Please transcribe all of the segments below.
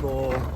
possible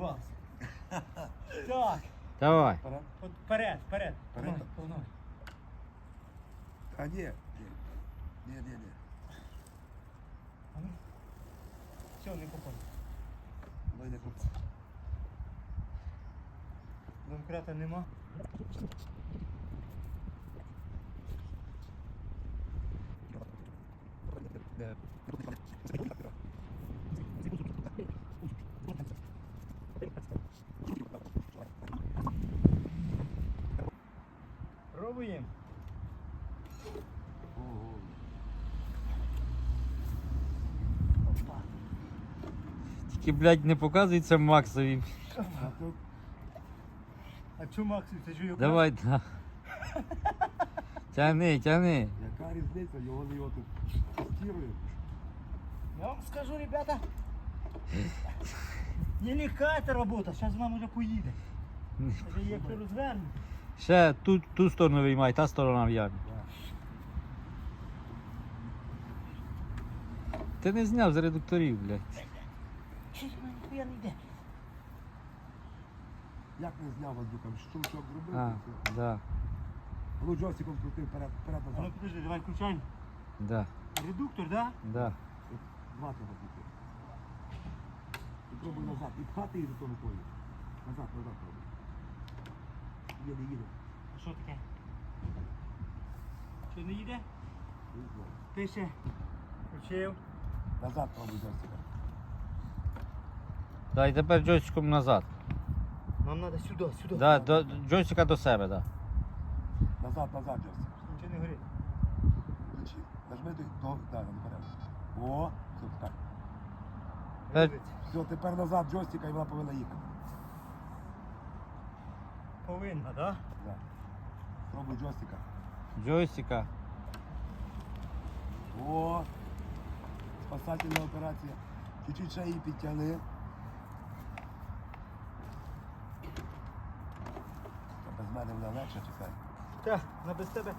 виривався. Так. Давай. От вперед, вперед. Вперед. Погнали, погнали. А ні, ні, ні, ні, ні. А ну. Все, не купай. Ну, не купа. Домкрата нема. Тільки, блядь, не показується Максові. А чому Максим, ти ж його Давай, да. Тяни, тяни. яка різниця, його не його тут тестують. Я вам скажу, ребята. Не лікайте робота, зараз вона може поїде. Вже якщо розвернути. Ще ту, ту сторону виймай, та сторона в ямі. Ти не зняв з редукторів, блядь. Ніхуя не йде. Як не зняв воздухом, щелчок зробив. А, і все. да, ну джойстиком крутив вперед, вперед А ну назад. подожди, давай включаємо. да, Редуктор, да? да. Два треба крутити. І пробуй назад. І пхати її за ту рукою. Назад, назад пробуй. Їде, їде. А що таке? Що не їде? Не знаю. Пише. Включив. Назад пробуй джойстиком. Да, і тепер джойстиком назад. Нам треба сюди, сюди. Да, до, джойстика до себе, да. Назад, назад джойстик. Нічого не горить. Ключі. Нажми до, до, да, наперед. О, все, так. Е, Дивиться. Все, тепер назад джойстика і вона повинна їхати. Повинна, да? Да. Пробуй джойстика. Джойстика. О, спасательна операція. Чуть-чуть ще її підтягни. Без мене вона легше, чекай. Так, вона без тебе.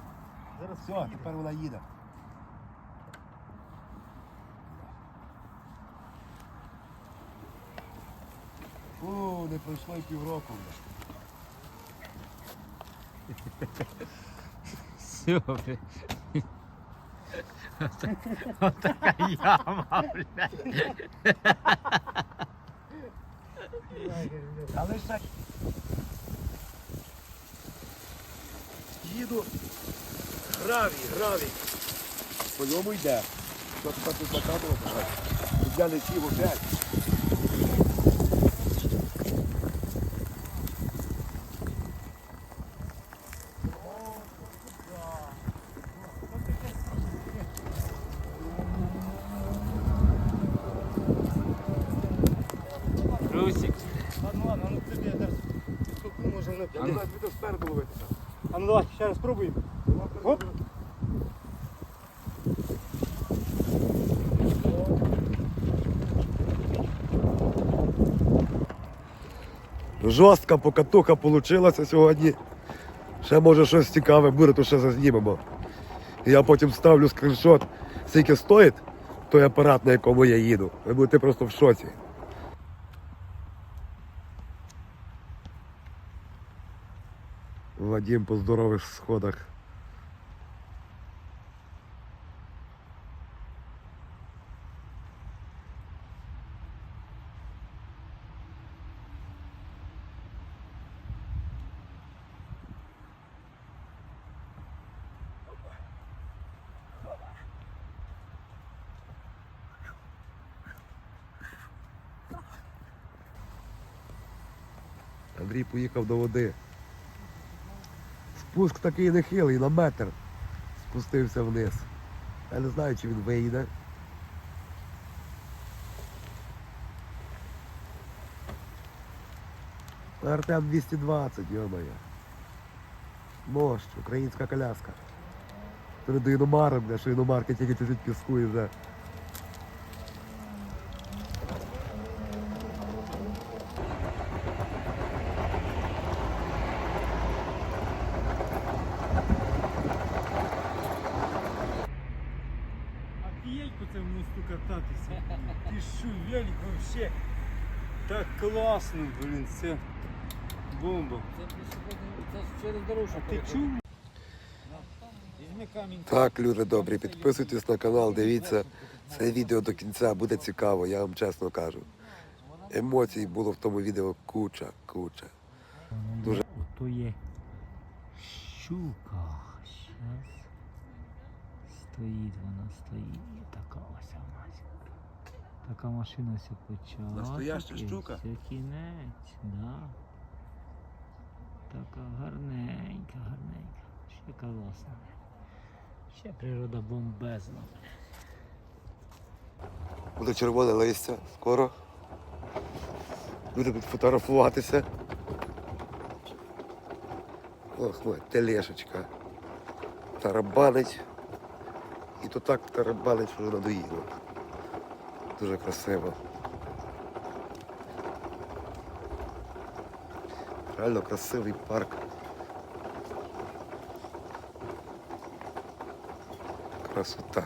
Зараз Все, поїде. тепер вона їде. О, не пройшло й півроку. вже. Все, блядь. Отака яма, блядь. Але ще їду. Гравій, гравій. По ньому йде. Що тепер тут накатувати? Я летів опять. Русик. Ладно, ладно, ну подожди, я зараз підскокну, може вона Я не знаю, тобі то спереду ловитися. А ну давай, ще раз пробуємо. Оп. Жорстка покатуха вийшла сьогодні. Ще може щось цікаве буде, то ще зазнімемо. Я потім ставлю скріншот, скільки стоїть той апарат, на якому я їду. Ви будете просто в шоці. Вадим по здорових сходах. Андрій поїхав до води. Спуск такий нехилий, на метр. Спустився вниз. Я не знаю, чи він вийде. Артем 220, йомає. Мощ, українська коляска. Перед іномаром, бля, що іномарки тільки чуть-чуть піску і вже. Класно, блін, це бомба. Це через дорожку. Ти чув? Так, люди добрі, підписуйтесь на канал, дивіться це відео до кінця, буде цікаво, я вам чесно кажу. Емоцій було в тому відео куча, куча. Дуже. Ото є щука. Щас. Стоїть вона, стоїть. Така. Така машина ся почала. Настояща щука? Це кінець, да. Така гарненька, гарненька. Ще класна. Ще природа бомбезна. Буде червоне листя скоро. Буде фотографуватися. Ох, моя телешечка. Тарабанить. І то так тарабанить, що вже надоїло. Дуже красиво. Реально красивий парк. Красота.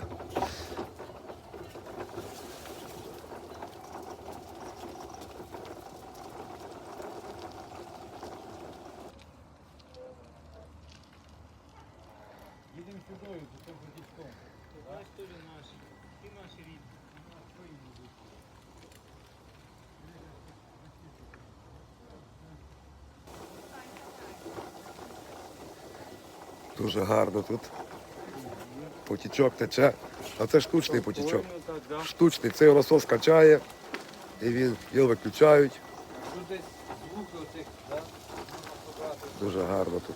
Їдемо сюди, до цього дідьком. Знаєш, то він наш. Ти наші рідні. Твої будуть. Дуже гарно тут. Потічок тече. А це штучний потічок. Штучний. Цей насос качає, і він його виключають. Дуже гарно тут.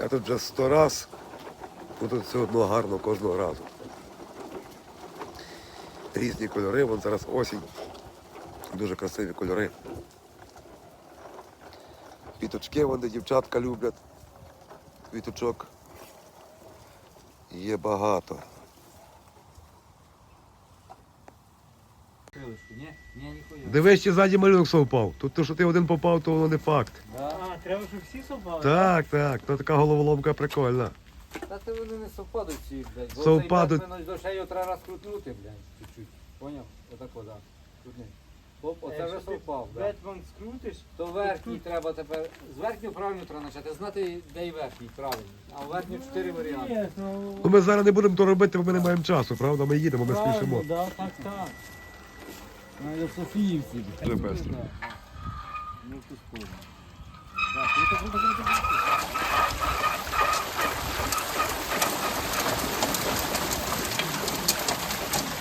Я тут вже сто раз, бо тут все одно гарно кожного разу. Різні кольори, вон зараз осінь. Дуже красиві кольори. Квіточки, вон де дівчатка люблять. Квіточок. Є багато. Дивись, чи ззаді малюнок совпав. Тут то, що ти один попав, то воно не факт. А, треба, щоб всі собали? Так, так, то така головоломка прикольна. Та ти вони не совпадуть ці, блядь. Бо Совпадуть. бак, до його треба розкрутнути, блядь, чуть-чуть. Поняв? Отако, да. Крутни. Оп, оце вже Якщо ти совпав, да. Бетман скрутиш, То верхній треба тепер. З верхнього правильно треба почати. Знати, де і верхній правильно. А у верхнього чотири варіанти. Ні, ну, Ну ми зараз не будемо то робити, бо ми не маємо часу, правда? Ми їдемо, ми правильно, спішимо. Да, так, так. Навіть в Софіївці. Дуже быстро. Ну, тут скоро. Да, круто, круто, круто, круто.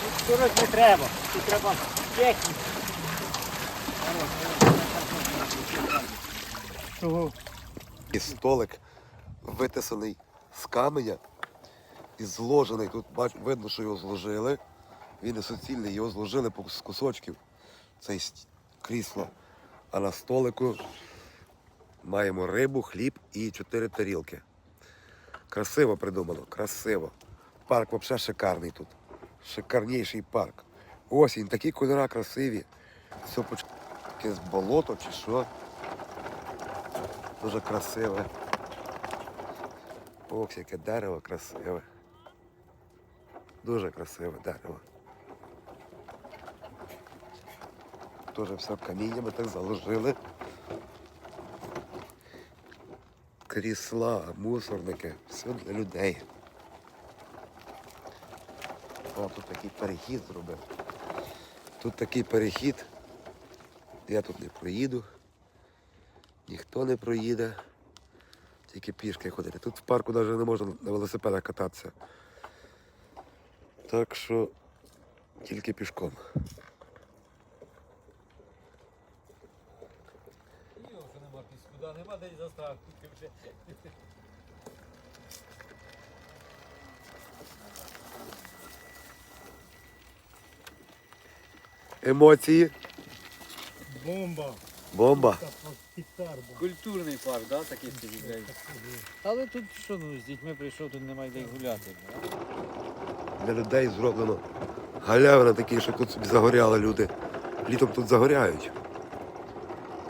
Тут скорость не треба. Тут треба техніку. Чого? І столик витисаний з каменя і зложений. Тут бач, видно, що його зложили. Він не суцільний, його зложили з кусочків. Це крісло. А на столику маємо рибу, хліб і чотири тарілки. Красиво придумано, красиво. Парк взагалі шикарний тут. Шикарніший парк. Осінь, такі кольори красиві. Все якесь болото чи що. Дуже красиве. Ох, яке дерево красиве. Дуже красиве дерево. Тоже все каміннями так заложили. Крісла, мусорники, все для людей. О, тут такий перехід зробив. Тут такий перехід. Я тут не проїду. Ніхто не проїде. Тільки пішки ходити. Тут в парку навіть не можна на велосипедах кататися. Так що тільки пішком. Нема піску, да, нема де заставки вже. Емоції. Бомба. Бомба. Культурний парк, да, такий собі, блядь. Але тут що, ну, з дітьми прийшов, тут немає де й гуляти. Да? Для людей зроблено. Галявина такі, що тут собі загоряли люди. Літом тут загоряють.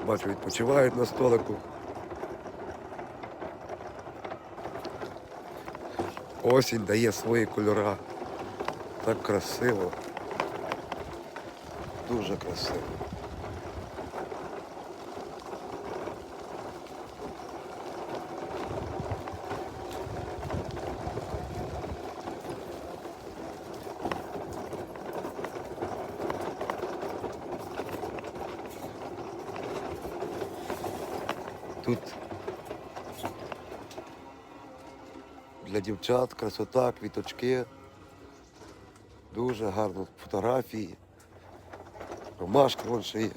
Бачу, відпочивають на столику. Осінь дає свої кольори. Так красиво. Дуже красиво. Тут для дівчат красота, квіточки. Дуже гарно фотографії. Ромашка вон ще є.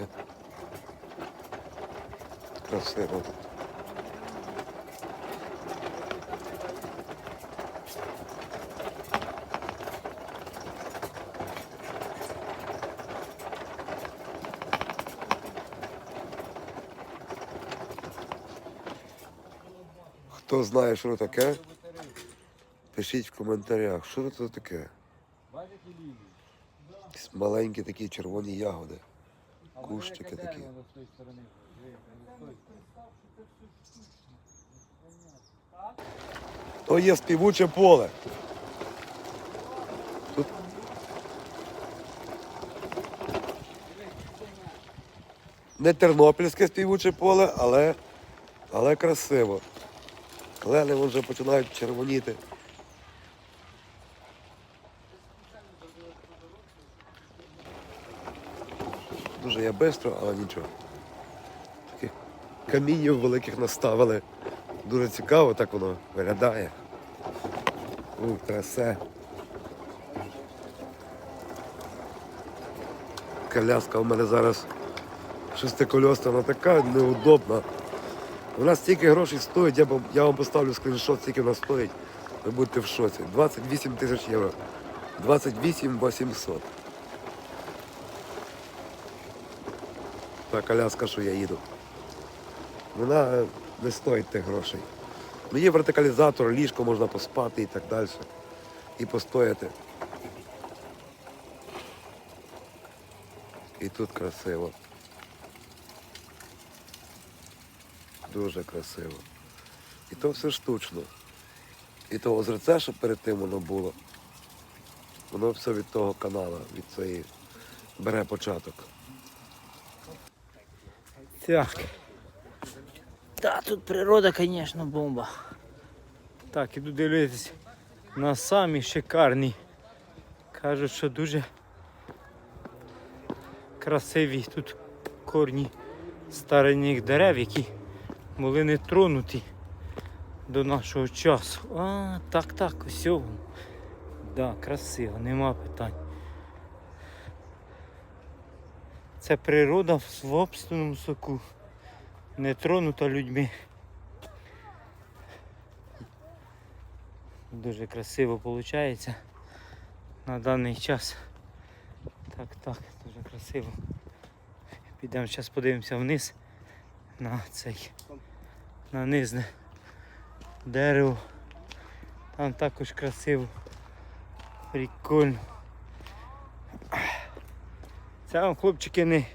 Красиво. Хто знає, що таке, пишіть в коментарях, що це таке. Маленькі такі червоні ягоди. Кущики такі. То є співуче поле. Тут... Не тернопільське співуче поле, але, але красиво. Клени вже починають червоніти. Дуже я швидко, але нічого. Таких камінів великих наставили. Дуже цікаво, так воно виглядає. Ух, красе. Коляска у мене зараз шестикольосна, вона така неудобна. Вона стільки грошей стоїть, я, вам- я вам поставлю скріншот, скільки вона стоїть. Ви будете в шоці. 28 тисяч євро. 28 800. Та коляска, що я їду. Вона не стоїть тих грошей. Ну є вертикалізатор, ліжко можна поспати і так далі. І постояти. І тут красиво. Дуже красиво. І то все штучно. І то озерце, що перед тим воно було. Воно все від того канала, від цієї бере початок. Так. Та тут природа, звісно, бомба. Так, іду дивитися на самі шикарні. Кажуть, що дуже красиві тут корні старинних дерев, які були не тронуті до нашого часу. А, так, так, ось. Да, красиво, нема питань. Це природа в собственному соку, не тронута людьми. Дуже красиво виходить на даний час. Так, так, дуже красиво. Підемо зараз подивимося вниз на цей на низне дерево. Там також красиво. Прикольно. Це вам хлопчики не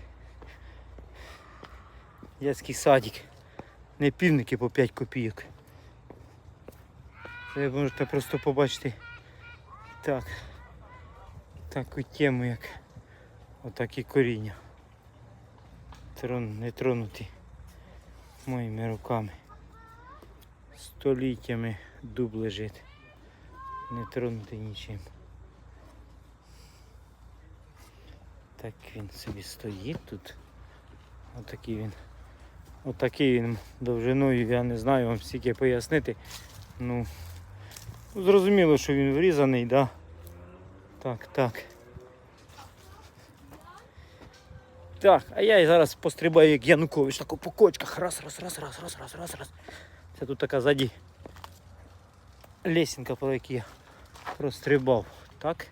дитячий садик. Не півники по 5 копійок. Це ви можете просто побачити так. Таку тему, як отакі коріння. Трон, не тронуті моїми руками. Століттями дуб лежить. Не тронутий нічим. Так він собі стоїть тут. Отакий він. Отакий він довжиною, я не знаю вам стільки пояснити. Ну, зрозуміло, що він врізаний, да? Так, так. Так, а я і зараз пострибаю як Янукович, тако по кочках. Раз, раз, раз, раз, раз, раз, раз, раз. Це тут така ззаді лесенка, по якій я прострибав. Так.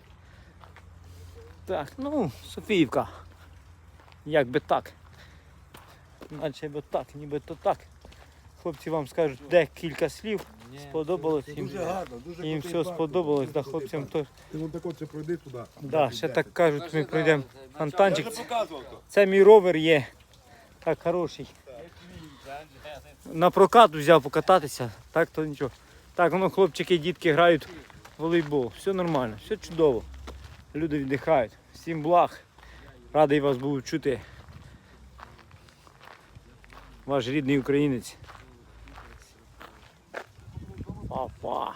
Так, ну, Софіївка. Як би так. Наче би так, ніби то так. Хлопці вам скажуть декілька слів. Сподобалось їм. Дуже гарно, дуже Їм крутий все парк, сподобалось, да, хлопцям теж. Ти вон так от ще пройди туди. Да, ще так кажуть, ми пройдемо. це Фонтанчик. Це мій ровер є. Так, хороший. На прокат взяв покататися, так то нічого. Так, воно хлопчики і дітки грають в волейбол. Все нормально, все чудово. Люди віддихають. Всім благ. Радий вас був чути. Ваш рідний українець. Папа.